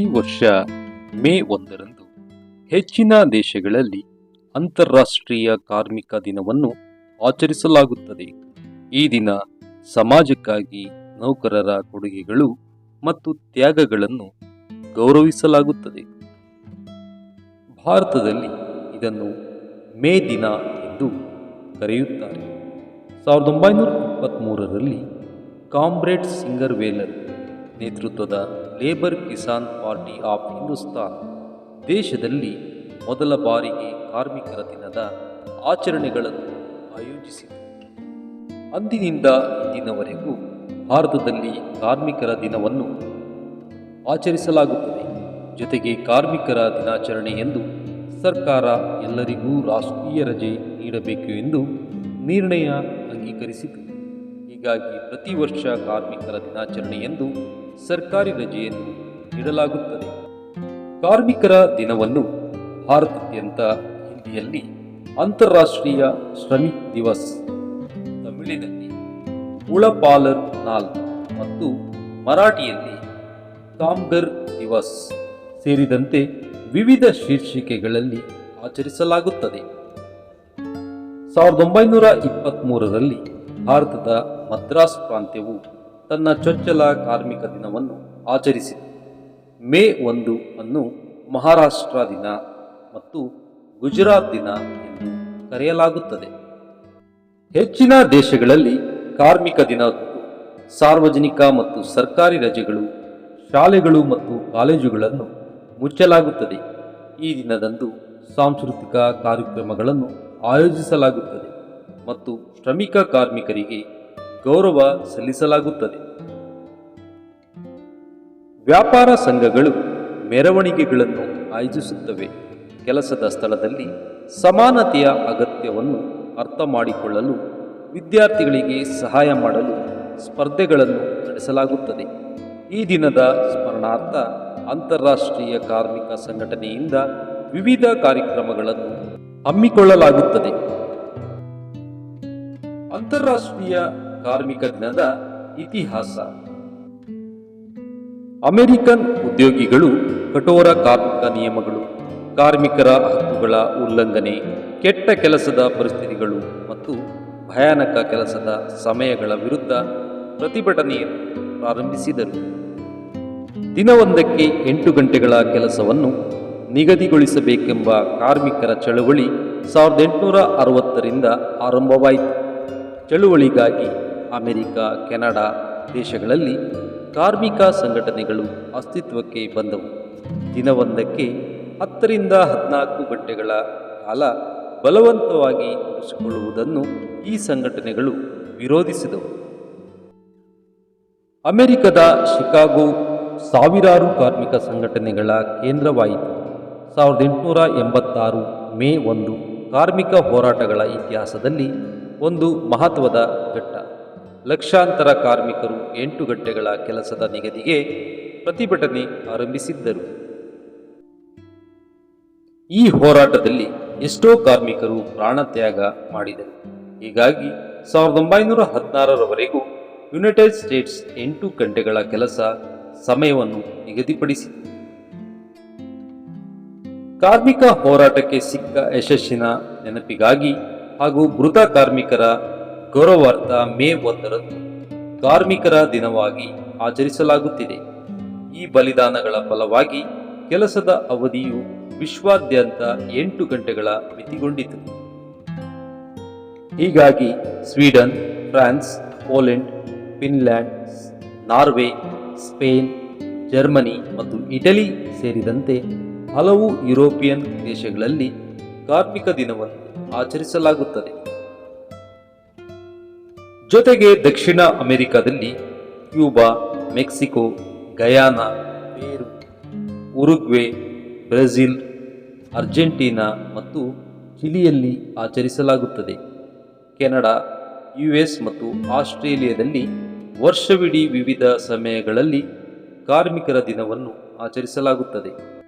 ಈ ವರ್ಷ ಮೇ ಒಂದರಂದು ಹೆಚ್ಚಿನ ದೇಶಗಳಲ್ಲಿ ಅಂತಾರಾಷ್ಟ್ರೀಯ ಕಾರ್ಮಿಕ ದಿನವನ್ನು ಆಚರಿಸಲಾಗುತ್ತದೆ. ಈ ದಿನ ಸಮಾಜಕ್ಕಾಗಿ ನೌಕರರ ಕೊಡುಗೆಗಳು ಮತ್ತು ತ್ಯಾಗಗಳನ್ನು ಗೌರವಿಸಲಾಗುತ್ತದೆ. ಭಾರತದಲ್ಲಿ ಇದನ್ನು ಮೇ ದಿನ ಎಂದು ಕರೆಯುತ್ತಾರೆ. ಸಾವಿರದ ಒಂಬೈನೂರ ಇಪ್ಪತ್ತ್ಮೂರರಲ್ಲಿ ಕಾಮ್ರೇಡ್ ಸಿಂಗರ್ ವೇಲರ್ ನೇತೃತ್ವದ labour Kisan party of Hindustan ದೇಶದಲ್ಲಿ ಮೊದಲ ಬಾರಿಗೆ ಕಾರ್ಮಿಕರ ದಿನದ ಆಚರಣೆಗಳನ್ನು ಆಯೋಜಿಸಿತು. ಅಂದಿನಿಂದ ಇಂದಿನವರೆಗೂ ಭಾರತದಲ್ಲಿ ಕಾರ್ಮಿಕರ ದಿನವನ್ನು ಆಚರಿಸಲಾಗುತ್ತದೆ. ಜೊತೆಗೆ ಕಾರ್ಮಿಕರ ದಿನಾಚರಣೆ ಎಂದು ಸರ್ಕಾರ ಎಲ್ಲರಿಗೂ ರಾಷ್ಟ್ರೀಯ ರಜೆ ನೀಡಬೇಕು ಎಂದು ನಿರ್ಣಯ ಅಂಗೀಕರಿಸಿತು. ಹೀಗಾಗಿ ಪ್ರತಿ ವರ್ಷ ಕಾರ್ಮಿಕರ ದಿನಾಚರಣೆ ಎಂದು ಸರ್ಕಾರಿ ರಜೆಯನ್ನು ನೀಡಲಾಗುತ್ತದೆ. ಕಾರ್ಮಿಕರ ದಿನವನ್ನು ಭಾರತಾದ್ಯಂತ ಹಿಂದಿಯಲ್ಲಿ ಅಂತಾರಾಷ್ಟ್ರೀಯ ಶ್ರಮಿಕ್ ದಿವಸ್, ತಮಿಳಿನಲ್ಲಿ ಉಳಪಾಲರ್ ನಾಲ್ ಮತ್ತು ಮರಾಠಿಯಲ್ಲಿ ಕಾಮ್ಗರ್ ದಿವಸ್ ಸೇರಿದಂತೆ ವಿವಿಧ ಶೀರ್ಷಿಕೆಗಳಲ್ಲಿ ಆಚರಿಸಲಾಗುತ್ತದೆ. ಸಾವಿರದ ಒಂಬೈನೂರ ಇಪ್ಪತ್ತ್ಮೂರರಲ್ಲಿ ಭಾರತದ ಮದ್ರಾಸ್ ಪ್ರಾಂತ್ಯವು ತನ್ನ ಚೊಚ್ಚಲ ಕಾರ್ಮಿಕ ದಿನವನ್ನು ಆಚರಿಸಿತು ಮೇ ಒಂದು ಅನ್ನು ಮಹಾರಾಷ್ಟ್ರ ದಿನ ಮತ್ತು ಗುಜರಾತ್ ದಿನ ಎಂದು ಕರೆಯಲಾಗುತ್ತದೆ. ಹೆಚ್ಚಿನ ದೇಶಗಳಲ್ಲಿ ಕಾರ್ಮಿಕ ದಿನ ಸಾರ್ವಜನಿಕ ಮತ್ತು ಸರ್ಕಾರಿ ರಜೆಗಳು, ಶಾಲೆಗಳು ಮತ್ತು ಕಾಲೇಜುಗಳನ್ನು ಮುಚ್ಚಲಾಗುತ್ತದೆ. ಈ ದಿನದಂದು ಸಾಂಸ್ಕೃತಿಕ ಕಾರ್ಯಕ್ರಮಗಳನ್ನು ಆಯೋಜಿಸಲಾಗುತ್ತದೆ ಮತ್ತು ಶ್ರಮಿಕ ಕಾರ್ಮಿಕರಿಗೆ ಗೌರವ ಸಲ್ಲಿಸಲಾಗುತ್ತದೆ. ವ್ಯಾಪಾರ ಸಂಘಗಳು ಮೆರವಣಿಗೆಗಳನ್ನು ಆಯೋಜಿಸುತ್ತವೆ. ಕೆಲಸದ ಸ್ಥಳದಲ್ಲಿ ಸಮಾನತೆಯ ಅಗತ್ಯವನ್ನು ಅರ್ಥ ಮಾಡಿಕೊಳ್ಳಲು ವಿದ್ಯಾರ್ಥಿಗಳಿಗೆ ಸಹಾಯ ಮಾಡಲು ಸ್ಪರ್ಧೆಗಳನ್ನು ನಡೆಸಲಾಗುತ್ತದೆ. ಈ ದಿನದ ಸ್ಮರಣಾರ್ಥ ಅಂತಾರಾಷ್ಟ್ರೀಯ ಕಾರ್ಮಿಕ ಸಂಘಟನೆಯಿಂದ ವಿವಿಧ ಕಾರ್ಯಕ್ರಮಗಳನ್ನು ಹಮ್ಮಿಕೊಳ್ಳಲಾಗುತ್ತದೆ. ಅಂತಾರಾಷ್ಟ್ರೀಯ ಕಾರ್ಮಿಕ ದಿನದ ಇತಿಹಾಸ. ಅಮೆರಿಕನ್ ಉದ್ಯೋಗಿಗಳು ಕಠೋರ ಕಾರ್ಮಿಕ ನಿಯಮಗಳು, ಕಾರ್ಮಿಕರ ಹಕ್ಕುಗಳ ಉಲ್ಲಂಘನೆ, ಕೆಟ್ಟ ಕೆಲಸದ ಪರಿಸ್ಥಿತಿಗಳು ಮತ್ತು ಭಯಾನಕ ಕೆಲಸದ ಸಮಯಗಳ ವಿರುದ್ಧ ಪ್ರತಿಭಟನೆಯನ್ನು ಪ್ರಾರಂಭಿಸಿದರು. ದಿನವೊಂದಕ್ಕೆ ಎಂಟು ಗಂಟೆಗಳ ಕೆಲಸವನ್ನು ನಿಗದಿಗೊಳಿಸಬೇಕೆಂಬ ಕಾರ್ಮಿಕರ ಚಳುವಳಿ ಸಾವಿರದ ಎಂಟುನೂರ ಅರವತ್ತರಿಂದ ಆರಂಭವಾಯಿತು. ಚಳುವಳಿಗಾಗಿ ಅಮೆರಿಕ, ಕೆನಡಾ ದೇಶಗಳಲ್ಲಿ ಕಾರ್ಮಿಕ ಸಂಘಟನೆಗಳು ಅಸ್ತಿತ್ವಕ್ಕೆ ಬಂದವು. ದಿನವೊಂದಕ್ಕೆ ಹತ್ತರಿಂದ ಹದಿನಾಲ್ಕು ಗಂಟೆಗಳ ಕಾಲ ಬಲವಂತವಾಗಿ ಉಳಿಸಿಕೊಳ್ಳುವುದನ್ನು ಈ ಸಂಘಟನೆಗಳು ವಿರೋಧಿಸಿದವು. ಅಮೆರಿಕದ ಶಿಕಾಗೋ ಸಾವಿರಾರು ಕಾರ್ಮಿಕ ಸಂಘಟನೆಗಳ ಕೇಂದ್ರವಾಯಿತು. ಸಾವಿರದ ಎಂಟುನೂರ ಎಂಬತ್ತಾರು ಮೇ ಒಂದು ಕಾರ್ಮಿಕ ಹೋರಾಟಗಳ ಇತಿಹಾಸದಲ್ಲಿ ಒಂದು ಮಹತ್ವದ ಘಟ್ಟ. ಲಕ್ಷಾಂತರ ಕಾರ್ಮಿಕರು ಎಂಟು ಗಂಟೆಗಳ ಕೆಲಸದ ನಿಗದಿಗೆ ಪ್ರತಿಭಟನೆ ಆರಂಭಿಸಿದ್ದರು. ಈ ಹೋರಾಟದಲ್ಲಿ ಎಷ್ಟೋ ಕಾರ್ಮಿಕರು ಪ್ರಾಣತ್ಯಾಗ ಮಾಡಿದರು. ಹೀಗಾಗಿ ಸಾವಿರದ ಒಂಬೈನೂರ ಹದಿನಾರರವರೆಗೂ ಯುನೈಟೆಡ್ ಸ್ಟೇಟ್ಸ್ ಎಂಟು ಗಂಟೆಗಳ ಕೆಲಸ ಸಮಯವನ್ನು ನಿಗದಿಪಡಿಸಿತು ಕಾರ್ಮಿಕ ಹೋರಾಟಕ್ಕೆ ಸಿಕ್ಕ ಯಶಸ್ಸಿನ ನೆನಪಿಗಾಗಿ ಹಾಗೂ ಮೃತ ಕಾರ್ಮಿಕರ ಗೌರವಾರ್ಥ ಮೇ ಒಂದರಂದು ಕಾರ್ಮಿಕರ ದಿನವಾಗಿ ಆಚರಿಸಲಾಗುತ್ತಿದೆ. ಈ ಬಲಿದಾನಗಳ ಫಲವಾಗಿ ಕೆಲಸದ ಅವಧಿಯು ವಿಶ್ವಾದ್ಯಂತ ಎಂಟು ಗಂಟೆಗಳ ಮಿತಿಗೊಂಡಿತು. ಹೀಗಾಗಿ Sweden, France, Poland, Finland Norway, Spain, Germany ಮತ್ತು ಇಟಲಿ ಸೇರಿದಂತೆ ಹಲವು ಯುರೋಪಿಯನ್ ದೇಶಗಳಲ್ಲಿ ಕಾರ್ಮಿಕ ದಿನವನ್ನು ಆಚರಿಸಲಾಗುತ್ತದೆ. ಜೊತೆಗೆ ದಕ್ಷಿಣ ಅಮೆರಿಕದಲ್ಲಿ ಕ್ಯೂಬಾ, ಮೆಕ್ಸಿಕೋ, ಗಯಾನಾ, ಪೇರು, ಉರುಗ್ವೆ, ಬ್ರೆಜಿಲ್, ಅರ್ಜೆಂಟೀನಾ ಮತ್ತು ಚಿಲಿಯಲ್ಲಿ ಆಚರಿಸಲಾಗುತ್ತದೆ. ಕೆನಡಾ, ಯುಎಸ್ ಮತ್ತು ಆಸ್ಟ್ರೇಲಿಯಾದಲ್ಲಿ ವರ್ಷವಿಡೀ ವಿವಿಧ ಸಮಯಗಳಲ್ಲಿ ಕಾರ್ಮಿಕರ ದಿನವನ್ನು ಆಚರಿಸಲಾಗುತ್ತದೆ.